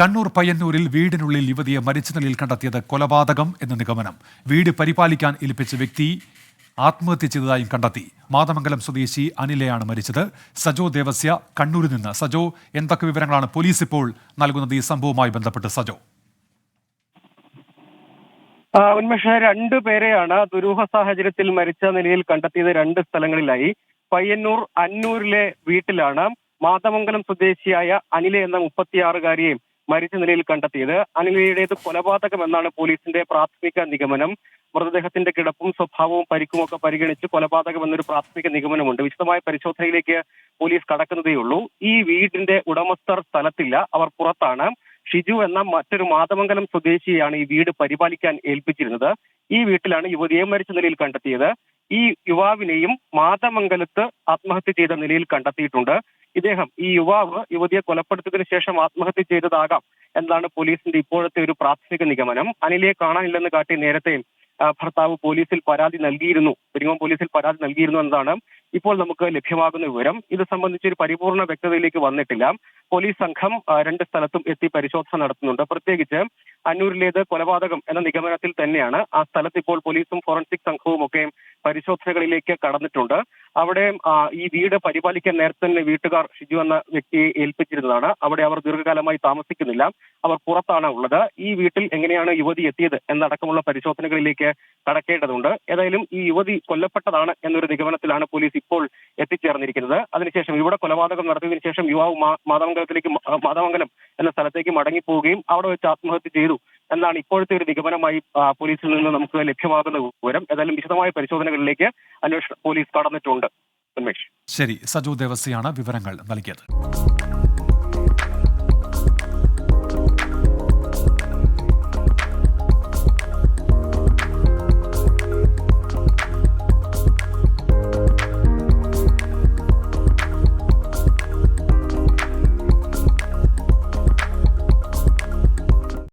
കണ്ണൂർ പയ്യന്നൂരിൽ വീടിനുള്ളിൽ യുവതിയെ മരിച്ച നിലയിൽ കണ്ടെത്തിയത് കൊലപാതകം എന്ന നിഗമനം. വീട് പരിപാലിക്കാൻ ഏൽപ്പിച്ച വ്യക്തി ആത്മഹത്യ ചെയ്തതായും കണ്ടെത്തി. മാതമംഗലം സ്വദേശി അനിലയാണ് മരിച്ചത്. സജോ ദേവസ്യ കണ്ണൂരിൽ നിന്ന്. സജോ എന്തൊക്കെ വിവരങ്ങളാണ് പോലീസ് ഇപ്പോൾ നൽകുന്നത് ഈ സംഭവവുമായി ബന്ധപ്പെട്ട് സജോ? ഉന്മേഷ രണ്ട് പേരെയാണ് ദുരൂഹ സാഹചര്യത്തിൽ മരിച്ച നിലയിൽ കണ്ടെത്തിയത് രണ്ട് സ്ഥലങ്ങളിലായി. പയ്യന്നൂർ അന്നൂരിലെ വീട്ടിലാണ് മാതമംഗലം സ്വദേശിയായ അനില എന്ന മുപ്പത്തിയാറുകാരിയെ മരിച്ച നിലയിൽ കണ്ടെത്തിയത്. അനിലയുടേത് കൊലപാതകം എന്നാണ് പോലീസിന്റെ പ്രാഥമിക നിഗമനം. മൃതദേഹത്തിന്റെ കിടപ്പും സ്വഭാവവും പരിക്കുമൊക്കെ പരിഗണിച്ച് കൊലപാതകം എന്നൊരു പ്രാഥമിക നിഗമനമുണ്ട്. വിശദമായ പരിശോധനയിലേക്ക് പോലീസ് കടക്കുന്നതേയുള്ളൂ. ഈ വീടിന്റെ ഉടമസ്ഥർ സ്ഥലത്തില്ല. അവർ പുറത്താണ്. ഷിജു എന്ന മറ്റൊരു മാതമംഗലം സ്വദേശിയെയാണ് ഈ വീട് പരിപാലിക്കാൻ ഏൽപ്പിച്ചിരുന്നത്. ഈ വീട്ടിലാണ് യുവതിയെ മരിച്ച നിലയിൽ കണ്ടെത്തിയത്. ഈ യുവാവിനെയും മാതമംഗലത്ത് ആത്മഹത്യ ചെയ്ത നിലയിൽ കണ്ടെത്തിയിട്ടുണ്ട്. ഇദ്ദേഹം ഈ യുവാവ് യുവതിയെ കൊലപ്പെടുത്തിയതിനു ശേഷം ആത്മഹത്യ ചെയ്തതാകാം എന്നാണ് പോലീസിന്റെ ഇപ്പോഴത്തെ ഒരു പ്രാഥമിക നിഗമനം. അനിലയെ കാണാനില്ലെന്ന് കാട്ടി നേരത്തെ ഭർത്താവ് പോലീസിൽ പരാതി നൽകിയിരുന്നു. പെരിങ്ങോം പോലീസിൽ പരാതി നൽകിയിരുന്നു എന്നതാണ് ഇപ്പോൾ നമുക്ക് ലഭ്യമാകുന്ന വിവരം. ഇത് സംബന്ധിച്ച് ഒരു പരിപൂർണ വ്യക്തതയിലേക്ക് വന്നിട്ടില്ല. പോലീസ് സംഘം രണ്ട് സ്ഥലത്തും എത്തി പരിശോധന നടത്തുന്നുണ്ട്. പ്രത്യേകിച്ച് അന്നൂരിലേത് കൊലപാതകം എന്ന നിഗമനത്തിൽ തന്നെയാണ് ആ സ്ഥലത്ത് ഇപ്പോൾ പോലീസും ഫോറൻസിക് സംഘവും ഒക്കെ പരിശോധനകളിലേക്ക് കടന്നിട്ടുണ്ട്. അവിടെ ഈ വീട് പരിപാലിക്കാൻ നേരത്തെ തന്നെ വീട്ടുകാർ ഷിജു എന്ന വ്യക്തിയെ ഏൽപ്പിച്ചിരുന്നതാണ്. അവിടെ അവർ ദീർഘകാലമായി താമസിക്കുന്നില്ല. അവർ പുറത്താണ് ഉള്ളത്. ഈ വീട്ടിൽ എങ്ങനെയാണ് യുവതി എത്തിയത് എന്നടക്കമുള്ള പരിശോധനകളിലേക്ക് കടക്കേണ്ടതുണ്ട്. ഏതായാലും ഈ യുവതി കൊല്ലപ്പെട്ടതാണ് എന്നൊരു നിഗമനത്തിലാണ് പോലീസ് ഇപ്പോൾ എത്തിച്ചേർന്നിരിക്കുന്നത്. അതിനുശേഷം ഇവിടെ കൊലപാതകം നടത്തിയതിനു ശേഷം യുവാവ് മാതമംഗലത്തിലേക്ക് മാതമംഗലം എന്ന സ്ഥലത്തേക്ക് മടങ്ങിപ്പോവുകയും അവിടെ വെച്ച് ആത്മഹത്യ ചെയ്തു. എന്നാണ് ഇപ്പോഴത്തെ ഒരു നിഗമനമായി പോലീസിൽ നിന്ന് നമുക്ക് ലഭ്യമാകുന്ന വിവരം. ഏതായാലും വിശദമായ പരിശോധനകളിലേക്ക് അന്വേഷണ പോലീസ് കടന്നിട്ടുണ്ട്. ഉന്മേഷ്. ശരി സജു ദേവസ്യാണ് വിവരങ്ങൾ നൽകിയത്.